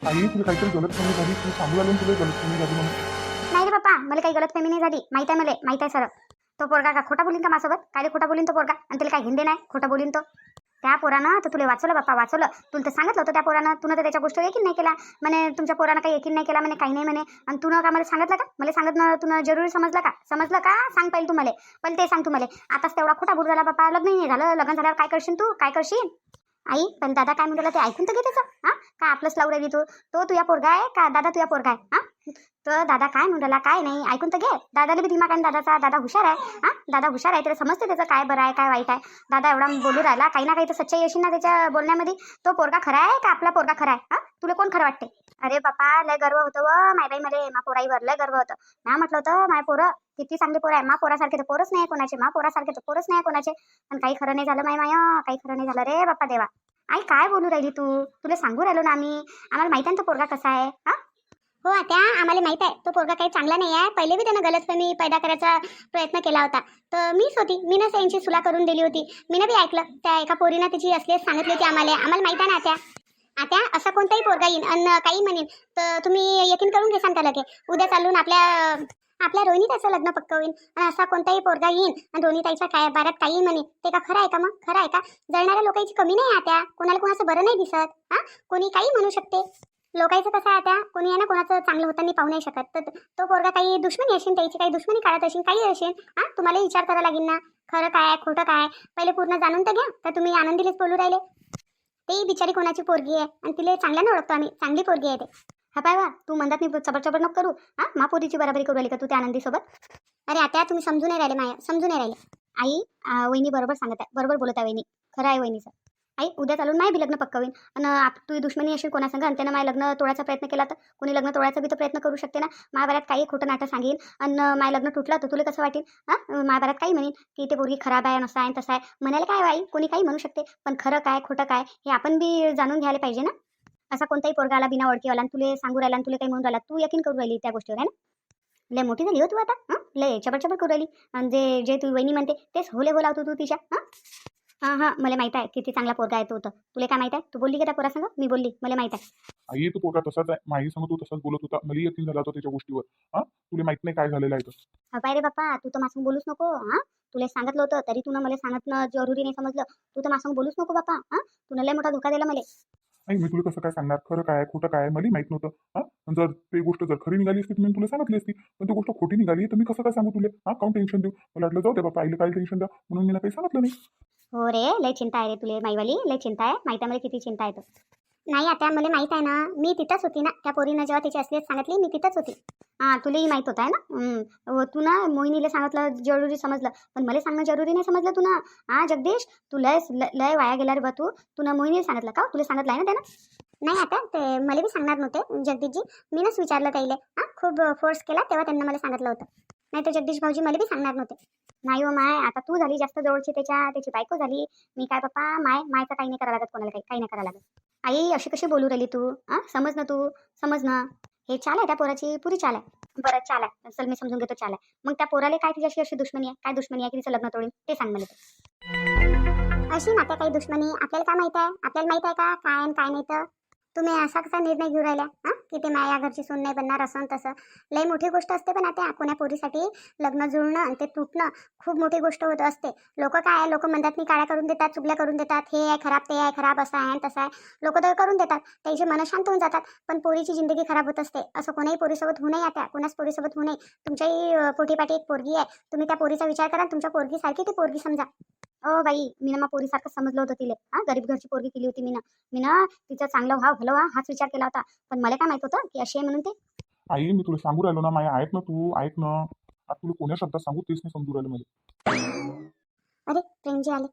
आई तुला काहीतरी गलत झाली तू सांगू लागून तुला गलत झाली म्हणून? नाही रे बाप्पा मला काही गलत नाही झाली. माहीत आहे मला माहीत आहे सर तो पोरगा का खोटा बोलीन का माझ्यासोबत? काय रे खोटा बोलीन तो पोरगा? आणि त्याला काय हिंदी नाही? खोटा बोलीन तो? त्या पोरानं तर तुला वाचवलं बाप्पा वाचवलं. तुला तर सांगितलं होतं त्या पोरानं तुला तर त्याच्या गोष्ट यकीन नाही केला. म्हणे तुमच्या पोरानं काही यकीन नाही केला म्हणे काही नाही म्हणे. आणि तुनं का मला सांगितलं का? मला सांगत ना तुनं जरुरी समजलं का? समजलं का? सांग पाहिजे तुम्हाला पण ते सांग तू मला. आताच तेवढा खोटा बुड झाला बाप्पा लग्न नाही झालं. लग्न झाल्यावर काय करशील तू? काय करशील? आई पण दादा काय म्हणलं ते ऐकून तर घेतेच हां? का आपलंच लावू राहिली तू तो तुझ्या पोरगा आहे का दादा तुझ्या पोरगा आहे? हां? तर दादा काय म्हणला काय नाही ऐकून तर घे. दादाला बी दिमाग आहे ना दादाचा दादा हुशार आहे. हां? दादा हुशार आहे त्याला समजते त्याचं काय बरं आहे काय वाईट आहे. दादा एवढा बोलू राहिला काही ना काही तर सच्चाई येशील ना त्याच्या बोलण्यामध्ये. तो पोरगा खरा आहे का आपला पोरगा खरा आहे? हां? तुला कोण खरं वाटते अरे बापा लय गर्व होतं व माय बाई मध्ये मा पोराईवर लय गर्व होतं. ना म्हटलं होतं माय पोरं किती चांगले पोरं आहे. मा पोरासारखे तर पोरच नाही कोणाचे मा पोरासारखे तर पोरच नाही कोणाचे. पण काही खरं नाही झालं माय माया काही खरं नाही झालं रे बाप्पा देवा. आई काय बोलू राहिली तू? तुला सांगू राहिलो ना आम्ही. आम्हाला माहिती आहे ना तो पोरगा कसा आहे हा? हो आता आम्हाला माहीत आहे. तो पोरगा काही चांगला नाही आहे. पहिले बी त्यानं गलतफहमी पैदा करायचा प्रयत्न केला होता. तर मीच होती. मीनच यांची सुला करून दिली होती. मीनं बी ऐकलं. त्या एका पोरीनं तिची असलेच सांगितली होती आम्हाला. आम्हाला माहीत आहे ना आता आता असा कोणताही पोरगा येईन. आणि काही म्हणेन. तर तुम्ही यकीन करून घेसान का लगे उद्या चालून आपल्या आपल्या रोहिणी त्याचं लग्न पक्क होईल आणि असा कोणताही पोरगा येईन. आणि रोहिणीताईच्या काय बारात काही म्हणे. ते का खरं आहे का मग? खरं आहे का? जळणाऱ्या लोकांची कमी नाही आत्या. कोणाला कोणाचं बरं नाही दिसत. हा? कोणी काही म्हणू शकते. लोकांचं कसं आहे आता कोणी आहे ना कोणाचं चांगलं होताना पाहू नाही शकत. तर तो पोरगा काही दुश्मनी असेल त्याची काही दुश्मनी काढत असेल काही असेल हा? तुम्हाला विचार करावा लागेल ना. खरं काय खोटं काय पहिले पूर्ण जाणून तर घ्या. तर तुम्ही आनंदीलेच बोलू राहिले. ते बिचारी कोणाची पोरगी आहे? आणि तिला चांगल्यानं ओळखतो आम्ही. चांगली पोरगी आहे ते. हा पाय वा तू म्हणतात मी चबर चबर नको करू. हा मापोरीची बराबरी करू आली का तू त्या आनंदीसोबत? अरे आता तुम्ही समजून नाही राहिले माया समजून नाही राहिले. आई वहिनी बरोबर सांगत आहे बरोबर बोलत आहे वहिनी. खरं आहे वहिनीचं. आई उद्या चालून नाही बी लग्न पक्क होईल आणि आप तू दुश्मनी असेल कोणा सांगा आणि त्यानं माझ्या लग्न तोडायचा प्रयत्न केला तर? कोणी लग्न तोडायचा बी तर प्रयत्न करू शकते ना? महाभारत काही खोटं नाटक सांगेन आणि माय लग्न तुटलं तर तुला कसं वाटेल? हां महाभारत काही म्हणेन की ते पोरगी खराब आहे नसा आहे तसं आहे. म्हणायला काय हो आई? कोणी काही म्हणू शकते. पण खरं काय खोटं काय हे आपण बी जाणून घ्यायला पाहिजे ना? असा कोणताही पोरगा आला बिना ओळखीवाला आणि तुले सांगू राहिला आणि तुला काही म्हणून राहिला तू यकीन करू राहिली त्या गोष्टीवर आहे ना? लय मोठी झाली हो तू आता हां? लय चबड चबड करू राहिली. आणि जे जे तू वहिनी म्हणते तेच होले बोलावतो तू तिच्या हां? हां हां मला माहीत आहे किती चांगला पोरगा आहे तो तर. तुला काय माहीत आहे? तू बोलली का त्या पोरासंग? मी बोलली मला माहीत आहे. आई तू पोरगा तसाच आहे. माही सांग तू तसाच बोलत होता. मला यकीन झाला होता त्याच्या गोष्टीवर. हा? तुला माहीत नाही काय झालेलं आहे तर. हा पाय रे बाप्पा तू तर माझं बोलूच नको हां? तुला सांगितलं होतं तरी तू मला सांगतनं जरुरी नाही समजलं. तू तर माझं बोलूच नको बाप्पा हां? तू लय मोठा धोका दिला मला. आई मी तुला कसं काय सांगणार? खरं काय खोटं काय मला माहीत नव्हतं. हा? जर ते गोष्ट जर खरी निघाली असती तर मी तुला सांगितली असती. पण ती गोष्ट खोटी निघाली तर मी कसं काय सांगू तुला? हा? काऊन टेन्शन देऊ? मला वाटलं जाऊ दे बापा आईला काय टेन्शन द्या. म्हणून मी काही सांगितलं नाही. हो रे लय चिंता आहे रे तुले माईवाली. लय चिंता आहे. माहिती आहे मला किती चिंता आहे नाही आता मला माहीत आहे ना मी तिथंच होती ना त्या पोरीनं जेव्हा तिची असली सांगितली मी तिथंच होती. हां तुलाही माहीत होतं आहे ना? तू ना मोहिनीला सांगितलं जरुरी समजलं. पण मला सांगणं जरुरी नाही समजलं तू ना हां जगदीश तू लय ल- लय वाया गेला रे बा तू. तू ना मोहिनीला सांगितलं का? तुला सांगितलं आहे ना त्यानं? नाही आता ते मला बी सांगणार नव्हते जगदीशजी. मीनच विचारलं त्याला हां खूप फोर्स केला तेव्हा त्यांना मला सांगितलं होतं. नाही तर जगदीश भाऊजी मला बी सांगणार नव्हते. नाही हो माय आता तू झाली जास्त जवळची त्याच्या त्याची बायको झाली. मी काय पप्पा माय मायचं काही नाही करावं लागत कोणाला काही काही नाही करावं लागत. आई अशी कशी बोलू राहिली तू? हां? समज ना तू समज ना. हे चाल आहे त्या पोराची पुरी चाल आहे. बरं चाल आहे. चल मी समजून घेतो चाल आहे. मग त्या पोराला काय तिच्याशी अशी दुश्मनी आहे? काय दुश्मनी आहे की तिचं लग्न तोडीन? ते सांग मला अशी ना काही दुश्मनी आपल्याला काय माहीत आहे? आपल्याला माहीत आहे का? काय काय नाही तर? तुम्ही असा कसा निर्णय घेऊ राहिला हां? की ते माया घरची सून नाही बनणार असं तसं. लई मोठी गोष्ट असते पण आता कोण्या पोरीसाठी लग्न जुळणं आणि ते तुटणं खूप मोठी गोष्ट होत असते. लोक काय लोक म्हणतात मी काळ्या करून देतात चुगल्या करून देतात. हे आहे खराब ते आहे खराब असं आहे तसं आहे. लोक तर करून देतात. त्याचे मन शांत होऊन जातात. पण पोरीची जिंदगी खराब होत असते. असं कोणाही पोरीसोबत होऊ नये आता. कोणाच पोरीसोबत होऊ नये. तुमच्याही पोटीपाठी एक पोरगी आहे. तुम्ही त्या पोरीचा विचार करा तुमच्या पोरगीसारखी ती पोरगी समजा. हो बाई मी ना मग पोरीसारखं समजलं होतं तिले. हां गरीब घरची पोरगी केली होती मी ना मी ना तिचं चांगलं व्हा भलं व्हा हाच विचार केला होता. पण मला काय माहीत होतं की अशी आहे म्हणून ते? आई मी तुला सांगू राहिलो ना माया. ऐक ना तू ऐक ना. आता तुला कोण्या शब्दात सांगू तेच नाही समजू राहिलं मला. अरे प्रेमजी आले.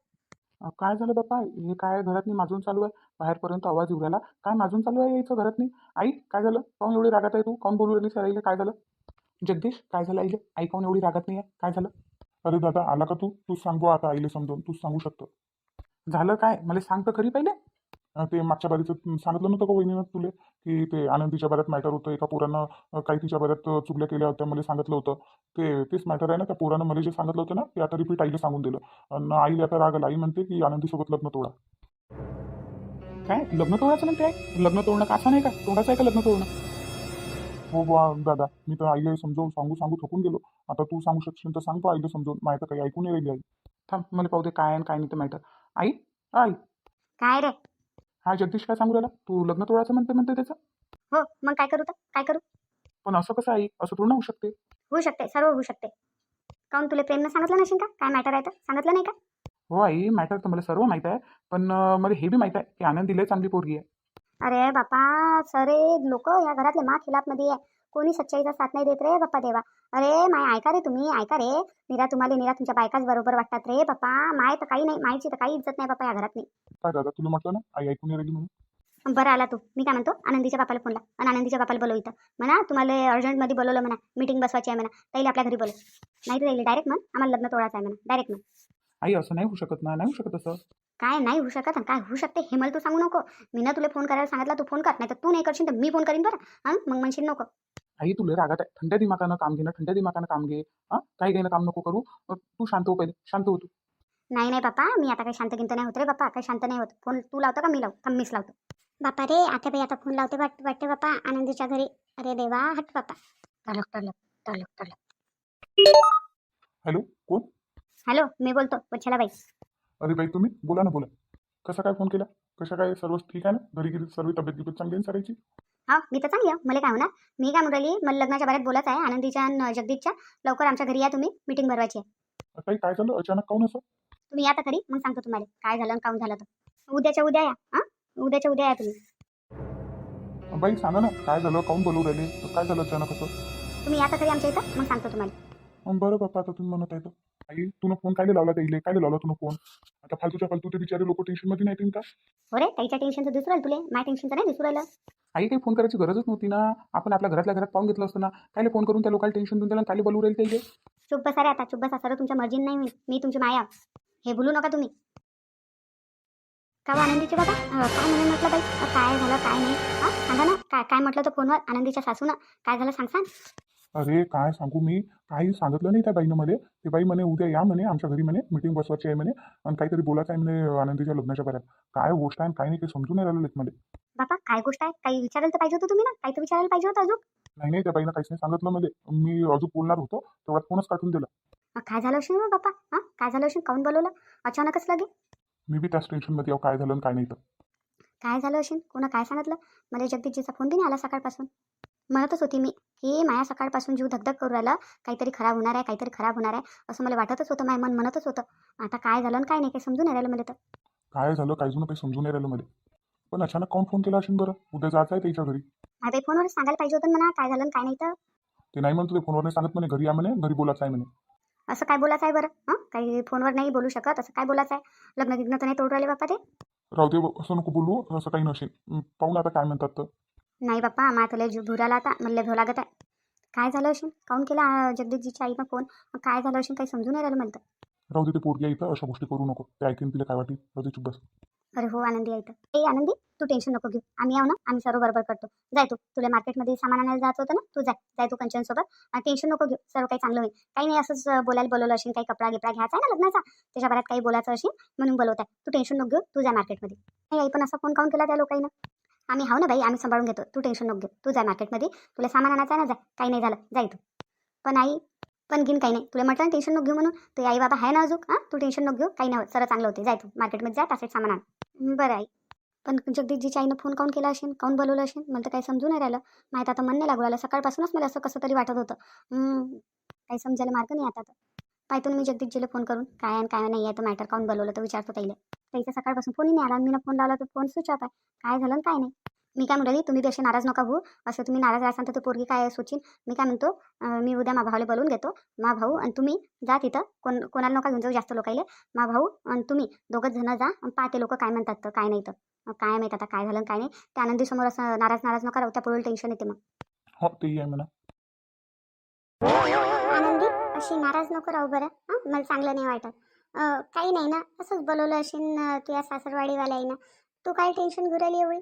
अ, काय झालं बापा हे काय घरात नाही माजून चालू आहे. बाहेरपर्यंत आवाज येऊ राहिला. काय माजून चालू आहे यायचं घरात नाही? आई काय झालं? काऊन एवढी रागात आहे तू? काऊन बोलू राहिली सर आईला काय झालं? जगदीश काय झालं आईले? आई काऊन एवढी रागात नाही आहे? काय झालं? अरे दादा आला का तू? तू सांगू आता आईले समजावून. तूच सांगू शकतो. झालं काय? मला सांगतं खरी पहिले. ते मागच्या बारीचं सांगितलं नव्हतं का वहिनीनं तुले? की ते आनंदीच्या बऱ्यात मॅटर होतं. एका पोरानं काही तिच्या बऱ्यात चुकल्या केल्या होत्या मला सांगितलं होतं. ते तेच मॅटर आहे ना त्या पोरानं मला जे सांगितलं होतं ना ते आता रिपीट आईला सांगून दिलं. आणि आईला आता राग आई म्हणते की आनंदीसोबत लग्न तोडा. काय? लग्न तोडायचं म्हणते काय लग्न तोडणं कासा नाही का? तोडायचं आहे का लग्न तोडणं? हो बा दादा मी तर आईला समजावून सांगू सांगू थकून गेलो. आता तू सांगू शकशील तर सांगतो आईला समजावून. माहिती काही ऐकून नाही राहिली आई. थांब मला पाहू दे काय आणि काय नाही ते माहिती आई आई. काय रे? हा जगदीश काय सांगू राहिला? तू लग्न तोडायचं म्हणते म्हणते त्याचं? हो मग काय करू तर? काय करू? पण असं कसं आई? असं थोडं होऊ शकते. होऊ शकते सर्व होऊ शकते. काऊन तुला प्रेमनं सांगितलं नसेल का? काय मॅटर आहे तर? सांगितलं नाही का? हो आई मॅटर तर मला सर्व माहीत आहे. पण अं, मला हे बी माहीत आहे की आनंदीला चांगली पोरगी आहे. अरे बापा सरे लोक या घरातले मा खिलाफमध्ये आहे. कोणी सच्चाईचा साथ नाही देत रे बाप्पा देवा. अरे माय ऐका रे तुम्ही ऐका रे. निरा तुम्हाला निरा तुमच्या बायकाच बरोबर वाटतात रे बाप्पा. माय तर काही नाही मायची तर काही इज्जत नाही बाप्पा या घरातली. काय दादा तुला म्हटलं ना आई ऐकून नाही राहिली म्हणून? बरं आला तू. मी काय म्हणतो आनंदीच्या बापाला फोन ला. आणि आनंदीच्या बापाला बोलव इथं. म्हणा तुम्हाला अर्जंटमध्ये बोलवलं म्हणा मीटिंग बसवायची आहे म्हणा. ताईला आपल्या घरी बोलव. नाही तर ताईला डायरेक्ट म्हण आम्हाला लग्न तोडायचं आहे म्हणा. डायरेक्ट म्हण. आई असं नाही होऊ शकत ना नाही होऊ शकत असं काय नाही होऊ शकत आणि काय होऊ शकते हे मला तू सांगू नको. मी ना तुला फोन करायला सांगितलं तू फोन कर. नाही तर तू नाही करशील तर मी फोन करीन बरं. हां मग म्हणशील नको. आई तुला रागात आहे. थंड्या दिमागानं काम घे ना थंड्या दिमागानं काम घे. हा? काही काही काम नको करू. तू शांत हो पहिले. शांत हो तू. नाही नाही बापा मी आता काही शांत गिंत नाही होत रे बापा. काही शांत नाही होत. फोन तू लावतो का? मी लावतो का मीच लावतो? बापा रे आता बाई आता फोन लावते वाट वाटते बापा. आनंदीच्या घरी. अरे देवा हट बापा. टलक टलक टलक टलक. हॅलो कोण? हॅलो मी बोलतो वच्छला बाई. अरे बाई तुम्ही? बोला ना बोला. कसा काय फोन केला? कशा काय सर्व ठीक आहे ना? घरी गेली सर्व तब्येत गिब्येत चांगली आहे सरायची हा मी तर चांगली आहे मला काय होणार? मी काय म्हणाली मला लग्नाच्या बारेत बोलत आहे आनंदीच्या आणि जगदीशच्या. लवकर आमच्या घरी या तुम्ही मीटिंग भरवायची आहे. काही काय झालं? अचानक काऊन असं? तुम्ही या तर खरी मग सांगतो तुम्हाला. काय झालं आणि काऊन झालं तर. उद्याच्या उद्या या हां? उद्याच्या उद्या या तुम्ही. बाई सांगा ना काय झालं? काऊन बोलू राहिले? काय झालं अचानक असं? तुम्ही या तर खरी आमच्या इथं मग सांगतो तुम्हाला. बरं बाप्पा आता तुम्ही म्हणत आहे तर. आई तुला फोन काय लावला त्याईले काय लावला तुला फोन आता फालतूच्या फालतू ते बिचारे लोक टेन्शनमध्ये नाही येतील का? हो रे त्याच्या टेन्शनचं दिसू राहिलं तुले. माझ्या टेन्शनचं नाही दिसू राहिलं. आई काही फोन करायची गरजच नव्हती ना. आपण आपल्या घरातल्या घरात पाहून घेतलं असतं ना. कायले फोन करून त्या लोकांना टेन्शन देऊन त्याला कायले बोलू राहील त्याईले चुप बसा रे आता चुप बसा. सर तुमच्या मर्जीन नाही मी मी तुमची माया. हे बोलू नका तुम्ही. का बा आनंदीचे बाबा? अं, काय म्हणून म्हटलं बाई? अं, काय झालं काय नाही. हां सांगा ना काय काय म्हटलं तर फोनवर? आनंदीच्या सासूनं? काय झालं सांग सांग. अरे काय सांगू मी? काही सांगितलं नाही त्या बाईनं मला. ते बाई म्हणे उद्या या म्हणे आमच्या घरी म्हणे मीटिंग बसवायची आहे म्हणे आणि काहीतरी बोलायचं आहे म्हणे आनंदीच्या लग्नाच्या बऱ्यात. काय गोष्ट आहे काय नाही काही समजून नाही राहिलेत मला. बाबा काय गोष्ट आहे? काही विचारायला तर पाहिजे होतं तुम्ही ना? काही तर विचारायला पाहिजे होतं अजून? नाही नाही त्या बाईनं काहीच नाही सांगितलं मला. मी अजून बोलणार होतो तेवढ्यात फोनच काढून दिला. काय झालं असेल बापा? हां? काय झालं असेल? काऊन बोलवलं? अचानकच लगे? मी बी त्याच टेन्शनमध्ये अहो काय झालं काय नाही तर. काय झालं असेल? कोणा काय सांगितलं? मला जगदीशजीचा फोन बी नाही आला सकाळपासून. म्हणतच होती मी की माया सकाळपासून जीव धगधग करू राहिला काहीतरी खराब होणार आहे काहीतरी खराब होणार आहे असं मला वाटतच होतं माझ्या मन म्हणतच होतं. आता काय झालं आणि काय नाही काही समजून नाही राहिलं मला तर. काय झालं काय जुनं काही समजून नाही राहिलं मला. पण अचानक काऊन फोन केला असेल बरं? उद्या जायचं आहे त्याच्या घरी. माझ्या फोनवर सांगायला पाहिजे होतं ना म्हणा काय झालं आणि काय नाही तर. ते नाही म्हणतो ते फोनवर नाही सांगत म्हणे घरी या म्हणे घरी बोलायचं आहे म्हणे. असं काय बोलायचं आहे बरं? हां? काही फोनवर नाही बोलू शकत असं काय बोलायचं आहे? लग्न गिग्न तर नाही तोड राहिले बाप्पा ते. राहू दे असं नको बोलू असं काही नसेल. पाहून आता काय म्हणतात तर. नाही बाप्पा माझ्या तुला जीव भुराला आता मला भेव लागत आहे. काय झालं असेल काऊन केला जगदीशजीच्या आईनं फोन? काय झालं असेल काही समजून नाही राहिलं तर. राहू दे ते पोरगी आहे इथं अशा गोष्टी करू नको. ते ऐकेन तिला काय वाटेल. राहू दे चुप बस. अरे हो आनंदी आहे इथं ए आनंदी तू टेन्शन नको घेऊ. आम्ही येऊ ना आम्ही सर्व बरोबर करतो. जाय तू तुला मार्केटमध्ये सामान आणायला जायचं होतं ना तू जाय. जाय तू कंचनसोबत. टेन्शन नको घेऊ सर्व काही चांगलं होईल. काही नाही असंच बोलायला बोलवलं असेल काही कपडा गिपडा घ्यायचा आहे ना लग्नाचा? त्याच्या बऱ्यात काही बोलायचं असेल म्हणून बोलवत आहे तू टेन्शन नको घेऊ तू जाय मार्केटमध्ये. नाही आई पण असा फोन काऊन केला त्या लोकांना आम्ही हाव ना बाई आम्ही सांभाळून घेतो. तू टेन्शन नको घेऊ. तू जाय मार्केटमध्ये तुला सामान आणायचं ना जाय काही नाही झालं जाय तू पण आई पण घेईन काही नाही. तुला म्हटलं ना टेन्शन नको घेऊ म्हणून. तू आई बाबा आहे ना अजून. हां? तू टेन्शन नको घेऊ. काही नाही होत. सर्व चांगलं होते जाय तू मार्केटमध्ये जा त्यासाठी सामान आण बरं आई. पण जगदीशजीच्या आईनं फोन काऊन केला असेल? काऊन बोलवलं असेल? मला तर काही समजून नाही राहिलं. माहीत आता मन नाही लागू राहिलं. सकाळपासूनच मला असं कसं तरी वाटत होतं. काही समजायला मार्ग नाही आता तर. पाहतो मी जगदीशजीला फोन करून. काय आणि काय नाही आहे. तर मॅटर काऊन बोलवलं तर विचारतो ताईला. ताईचा सकाळपासून फोनही नाही आला मी फोन लावला तर फोन स्विच ऑफ आहे. काय झालं काय नाही. मी काय म्हणाली तुम्ही बी असे नाराज नका होऊ. असं तुम्ही नाराज राहाल तर तो पोरगी काय सोचिन मी काय म्हणतो मी उद्या मा भावाला बोलवून घेतो. मा भाऊ आणि तुम्ही जा तिथं. कोण कोणाला नका घेऊन जाऊ जास्त लोकायले. मा भाऊ आणि तुम्ही दोघंच जण जा पाहते लोक काय म्हणतात तर काय नाही तर. काय माहीत आता काय झालं काय नाही. त्या आनंदी समोर असं नाराज नाराज नका राहू. त्या पुढे टेन्शन येते मग. हो आहे म्हणा. आनंदी अशी नाराज नको राहू बरं. हां मला चांगलं नाही वाटत. काही नाही ना. असंच बोलवलं असेल तुझ्या सासरवाडीवाल्या आहे ना तू काय टेन्शन घुराली एवढी?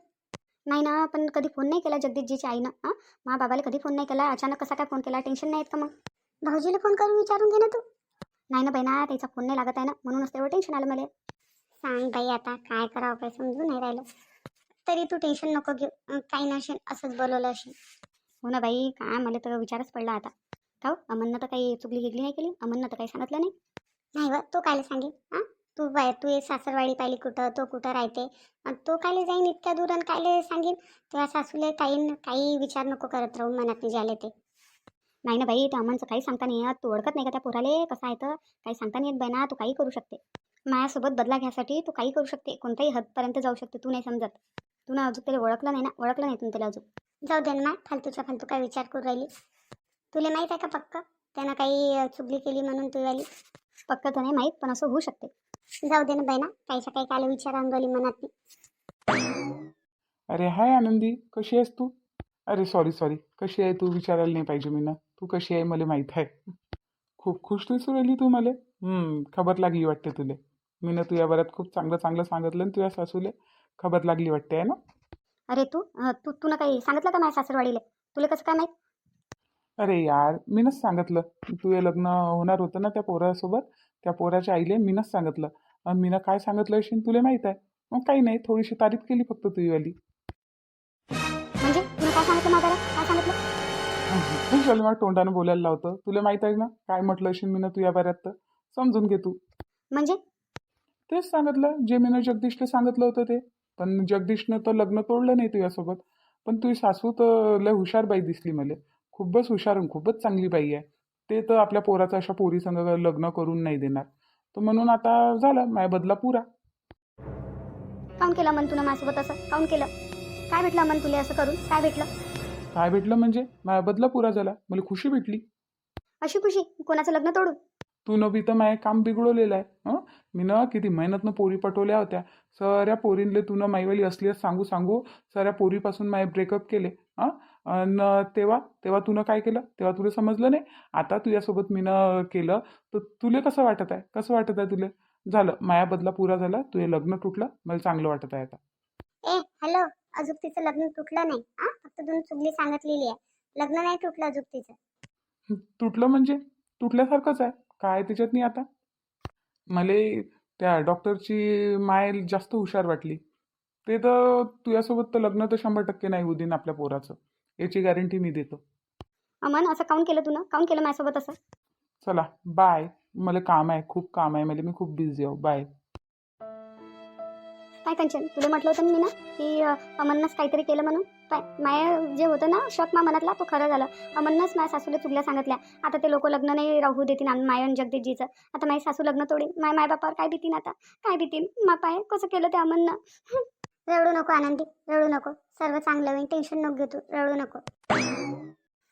नाही ना पण कधी फोन नाही केला जगदीशजीच्या आईनं हां? मा बाबाला कधी फोन नाही केला? अचानक कसा काय फोन केला? टेन्शन नाही येत का मग? भाऊजीला फोन करून विचारून घे ना तू. नाही ना बहिणा त्याचा फोन नाही लागत आहे ना. म्हणूनच तेवढं टेन्शन आलं मला. सांग बाई आता काय करावं काय समजून नाही राहिलं. तरी तू टेन्शन नको घेऊ. अं, काही नसेल असंच बोलवलं असेल हो ना बाई काय मला तर विचारच पडला आता. का हो अमननं तर काही चुकली गिगली नाही केली. अमननं तर काही सांगितलं नाही. नाही व तो कायला सांगेल? हां? तू बाय तू ये सासरवाडी पाहिली कुठं तो कुठं राहते. तो कायले जाईन इतक्या दूर आणि कायले सांगेन तेव्हा सासूले काही काही विचार नको करत राहून मनात झाले ते. नाही ना बाई त्या अमनचं काही सांगता नाही येत. तू ओळखत नाही का त्या पोराले? कसं आहे तर? काही सांगता नाही येत बाई ना तू काही करू शकते. माझ्यासोबत बदला घ्यासाठी तू काही करू शकते. कोणत्याही हदपर्यंत जाऊ शकते तू नाही समजत. तू ना अजून त्याला ओळखलं नाही ना? ओळखलं नाही तुम्ही त्याला अजून. जाऊ दे ना फालतूच्या फालतू काय विचार करू राहिली. तुला माहीत आहे का पक्क? त्यानं काही चुगली केली म्हणून तू आली पक्क तर नाही माहीत पण असं होऊ शकते. जाऊ दे ना बाई ना काहीच्या काही काल विचार राहिली मनात अरे हाय आनंदी कशी आहेस तू? अरे सॉरी सॉरी कशी आहे तू? विचारायला नाही पाहिजे मी ना तू कशी आहे मला माहीत आहे. खूप खुश दिसू राहिली तू मला. हम्म, खबर लागली वाटते तुले. मी ना तुझ्या बऱ्यात खूप चांगलं चांगलं सांगितलं आणि तुझ्या सासूले खबर लागली वाटते आहे ना? अरे तू तू तू ना काही सांगितलं का माझ्या सासरवाडीला? तुला कसं काय माहीत? अरे यार मीनच सांगितलं. तुझे लग्न होणार होतं ना त्या पोरासोबत? त्या पोराच्या आईले मीनच सांगितलं. आणि मीनं काय सांगितलं असेल तुला माहीत आहे? मग काही नाही थोडीशी तारीफ केली फक्त तुझीवाली म्हणजे? तुला काय सांगितलं माझ्या काय सांगितलं? खुशाल मला तोंडानं बोलायला लावतं. तुला माहीत आहे ना काय म्हटलं असेल मीनं तुझ्या बऱ्यात तर? समजून घे तू. म्हणजे? तेच सांगितलं. जे मीनं जगदीशला सांगितलं होतं ते. पण जगदीशनं तर लग्न तोडलं नाही तुझ्यासोबत पण तुझी सासू तर लय हुशार बाई दिसली मला. खूपच हुशार आणि खूपच चांगली बाई आहे. ते तर आपल्या पोराचं अशा पोरीसंग लग्न करून नाही देणार. तर म्हणून आता झालं माझ्या बदला पुरा. काऊन केलं मन तुला माझ्यासोबत असं? काऊन केलं? काय भेटलं मन तुला असं करून? काय भेटलं? काय भेटलं म्हणजे? माझ्या बदला पुरा झाला. मला खुशी भेटली. अशी खुशी? कोणाचं लग्न तोडून? तू न बी तर माझे काम बिघडवलेलं आहे. हं? मी ना किती मेहनतनं पोरी पटवल्या होत्या. सऱ्या पोरींले तू न माईवाली असली सांगू सांगू सऱ्या पोरीपासून माझे ब्रेकअप केले. हां? आणि तेव्हा तेव्हा तुनं काय केलं? तेव्हा तुला समजलं नाही? आता तुझ्यासोबत मीनं केलं. तर तुला कसं वाटत आहे? कसं वाटत आहे तुला? झालं. माया बदला पुरा झाला. तुझे लग्न तुटलं. मला चांगलं वाटत आहे आता. ए हॅलो. अजून तिचं लग्न तुटलं नाही. हा फक्त दोन चुगली सांगितलेली आहे. लग्न नाही तुटलं अजून तिचं. तुटलं म्हणजे? तुटल्यासारखंच आहे. काय त्याच्यात नाही आता? मला त्या डॉक्टरची माय जास्त हुशार वाटली. ते तर तुझ्यासोबत तर लग्न तर शंभर टक्के नाही होऊ देईन आपल्या पोराचं. याची गॅरंटी मी देतो. अमन असं काऊन केलं तुला काऊन केलं माझ्यासोबत असं? चला बाय मला काम आहे खूप काम आहे. मला मी खूप बिझी आहो बाय काय कंचन? तुला म्हटलं होतं ना मी ना की अं, अमननंच काहीतरी केलं म्हणून? काय माया जे होतं ना शॉक मा मनातला तो खरं झालं. अमननंच माझ्या सासूला चुकल्या सांगितल्या. आता ते लोक लग्न नाही राहू देतील आणि मायन जगदीशजीचं. आता माझी सासू लग्न तोडीन. माय माय बापावर काय भीतीन आता? काय भीतीन मा पाय कसं केलं ते अमननं? रडू नको आनंदी रडू नको. सर्व चांगलं होईल टेन्शन नको घेतो रडू नको.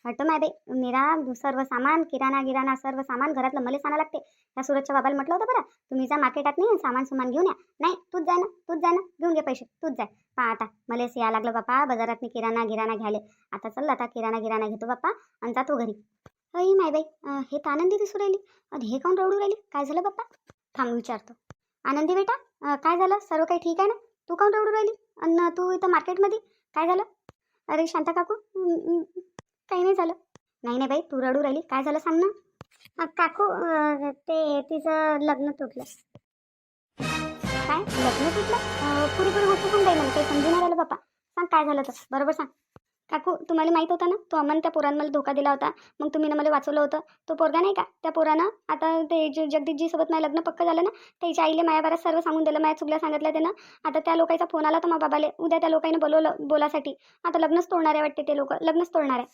हटो माय बाई सर्व सामान किराणा गिराणा सर्व सामान घरातलं मला सांगा लागते. त्या सुरतच्या बाबाला म्हटलं होतं बरं तुम्ही जा मार्केटात नाही सामान सुमान घेऊन या. नाही तूच जाय ना तूच जाय ना घेऊन घे पैसे तूच जाय. पा आता मलेच या लागलं बापा बाजारात मी किराणा गिराणा घ्याले. आता चल आता किराणा गिराणा घेतो बाप्पा आणि जातो घरी. अई माय बाई हे तर आनंदी दिसू राहिली. आणि हे काऊन रडू राहिली? काय झालं बाप्पा? थांब विचारतो. आनंदी बेटा काय झालं? सर्व काही ठीक आहे ना? तू काऊन रडू राहिली? आणि तू इथं मार्केटमध्ये? काय झालं? अरे शांता काकू काही नाही झालं. नाही नाही बाई तू रडू राहिली. काय झालं सांग ना. काकू ते तिचं लग्न तुटलं. काय? लग्न तुटलं? अं, पुरी पुरी गोष्ट पण काही मला काही समजून नाही बापा सांग काय झालं तर? बरोबर सांग. काकू तुम्हाला माहीत होतं ना तो अमन त्या पोरानं मला धोका दिला होता. मग तुम्ही ना मला वाचवलं होतं. तो पोरगा नाही का त्या पोरानं? आता ते जे जगदीशजीसोबत माझं लग्न पक्क झालं ना त्याच्या आईले मायाबारा सर्व सांगून दिलं माझ्या चुकल्या सांगितल्या त्यानं. आता त्या लोकांचा फोन आला तर मा बाबाले उद्या त्या लोकांनी बोलवलं बोलासाठी. आता लग्नच तोडणार आहे वाटते ते लोक लग्नच तोडणार. आहे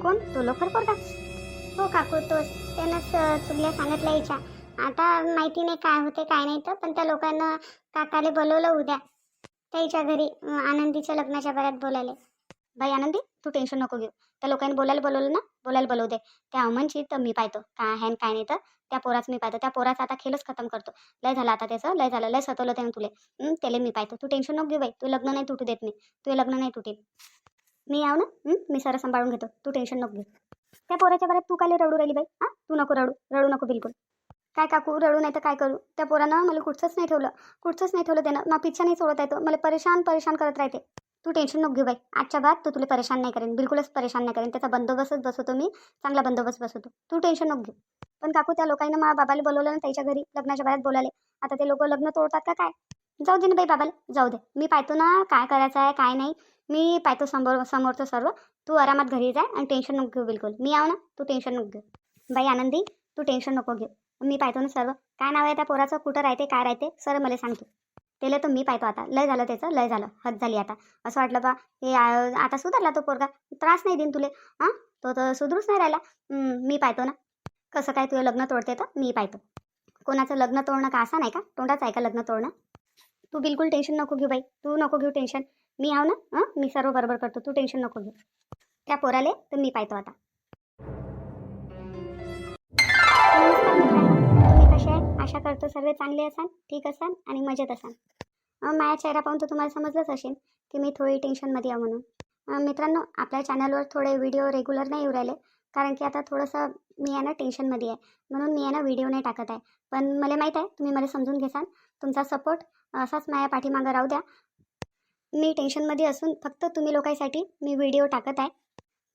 कोण? तो लोकर पोरगा? हो काकू तोच. त्यानंच चुकल्या चुगल्या सांगितल्या याच्या आता माहिती नाही काय होते काय नाही तर पण त्या लोकांना काकाले बोलवलं उद्या. त्याच्या घरी आनंदीच्या लग्नाच्या बऱ्यात बोलायले. बाई आनंदी तू टेन्शन नको घेऊ. त्या लोकांनी बोलायला बोलवलं ना बोलायला बोलवू दे. त्या अमनची तर मी पाहतो. काय आहे काय नाही तर त्या पोराच मी पाहतो. त्या पोराचा आता खेळच खतम करतो. लय झालं आता त्याचं लय झालं लय सतवलं त्यानं तुले. त्याला मी पाहतो. तू टेन्शन नको घेऊ बाई. तू लग्न नाही तुटू देत मी. तू लग्न नाही तुटेल. मी आव ना? मी सर सांभाळून घेतो. तू टेन्शन नको घेऊ. त्या पोराच्या बऱ्यात तू काय रडू राहिली बाई. हां तू नको रडू. रडू नको बिलकुल. काय काकू? रडू नाही तर काय करू? त्या पोरानं मला कुठचंच नाही ठेवलं. कुठचंच नाही ठेवलं त्यानं. मग पिच्छा नाही सोडत येतो. मला परेशान परेशान करत राहते. तू टेन्शन नको घेऊ बाई. आजच्या बाद तू तुला परेशान नाही करेन. बिलकुलच परेशान नाही करेन. त्याचा बंदोबस्तच बसवतो मी. चांगला बंदोबस्त बसवतो. तू टेन्शन नको घेऊ. पण काकू त्या लोकांना माझ्या बाबाला बोलवलं ना त्याच्या घरी लग्नाच्या बाहेर बोलाले आता ते लोक लग्न तोडतात का काय? जाऊ दे ना बाई बाबाला. जाऊ दे. मी पाहतो ना काय करायचं आहे काय नाही. मी पाहतो समोर समोरचं सर्व. तू आरामात घरी जाय आणि टेन्शन नको घेऊ बिलकुल. मी आव ना. तू टेन्शन नको घेऊ. बाई आनंदी तू टेन्शन नको घेऊ. मी पाहतो ना सर्व. काय नाव आहे त्या पोराचं? कुठं राहते? काय राहते? सर मला सांगतो. त्याला तर मी पाहतो आता. लय झालं त्याचं लय झालं. हद झाली आता. असं वाटलं बा हे आता सुधारला तो पोरगा. त्रास नाही देईन तुले हां? तो तर सुधरूच नाही राहिला. मी पाहतो ना. कसं काय तुझं लग्न तोडते तर मी पाहतो. कोणाचं लग्न तोडणं का असं नाही का? तोंडाचं आहे का लग्न तोडणं? तू बिलकुल टेन्शन नको घेऊ बाई. तू नको घेऊ टेन्शन. मी आव ना? मी सर्व बरोबर करतो. तू टेन्शन नको घेऊ. त्या पोराले तर मी पाहतो आता. कसे आहे आशा करतो. सर्व चांगले असाल ठीक असाल आणि मजेत असाल. माझ्या चेहरा पाहून तर तुम्हाला समजलंच असेल की मी थोडी टेन्शनमध्ये आहे म्हणून. मित्रांनो आपल्या चॅनलवर थोडे व्हिडिओ रेग्युलर नाही येऊ राहिले कारण की आता थोडंसं मी आहे ना टेन्शनमध्ये आहे. म्हणून मी आहे ना व्हिडिओ नाही टाकत आहे. पण मला माहीत आहे तुम्ही मला समजून घेसाल. तुमचा सपोर्ट असाच माझ्या पाठीमागं राहू द्या. मी टेन्शनमध्ये असून फक्त तुम्ही लोकांसाठी मी व्हिडिओ टाकत आहे.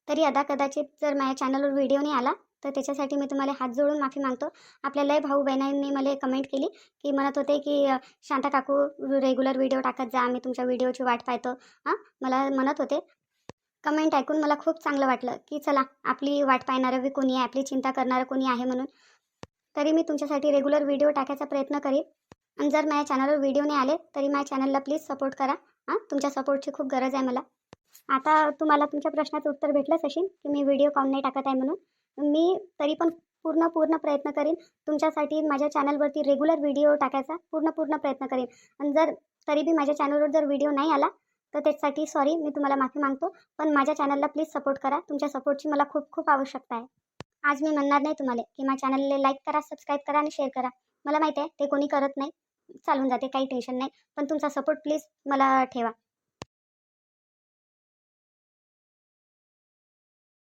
तरी अदा कदाचित जर माझ्या चॅनलवर व्हिडिओ नाही आला तर त्याच्यासाठी मी तुम्हाला हात जोडून माफी मागतो. आपल्या लय भाऊ बहिणांनी मला कमेंट केली की म्हणत होते की शांता काकू रेग्युलर व्हिडिओ टाकत जा आम्ही तुमच्या व्हिडिओची वाट पाहतो. हां? मला म्हणत होते. कमेंट ऐकून मला खूप चांगलं वाटलं की चला आपली वाट पाहणारं बी कोणी आहे आपली चिंता करणारं कोणी आहे म्हणून. तरी मी तुमच्यासाठी रेग्युलर व्हिडिओ टाकायचा प्रयत्न करीन. आणि जर माझ्या चॅनलवर व्हिडिओ नाही आले तरी माझ्या चॅनलला प्लीज सपोर्ट करा. हां? तुमच्या सपोर्टची खूप गरज आहे मला. आता तुम्हाला तुमच्या प्रश्नाचं उत्तर भेटलंच असेल की मी व्हिडिओ काऊन नाही टाकत आहे म्हणून? मी तरी पण पूर्ण पूर्ण प्रयत्न करीन तुमच्यासाठी माझ्या चॅनलवरती रेग्युलर व्हिडिओ टाकायचा. पूर्ण पूर्ण प्रयत्न करीन. आणि जर तरी बी माझ्या चॅनलवर जर व्हिडिओ नाही आला तर त्याच्यासाठी सॉरी मी तुम्हाला माफी मागतो. पण माझ्या चॅनलला प्लीज सपोर्ट करा. तुमच्या सपोर्टची मला खूप खूप आवश्यकता आहे. आज मी म्हणणार नाही तुम्हाला की माझ्या चॅनलला लाईक करा सबस्क्राईब करा आणि शेअर करा. मला माहिती आहे ते कोणी करत नाही. चालून जाते काही टेन्शन नाही. पण तुमचा सपोर्ट प्लीज मला ठेवा.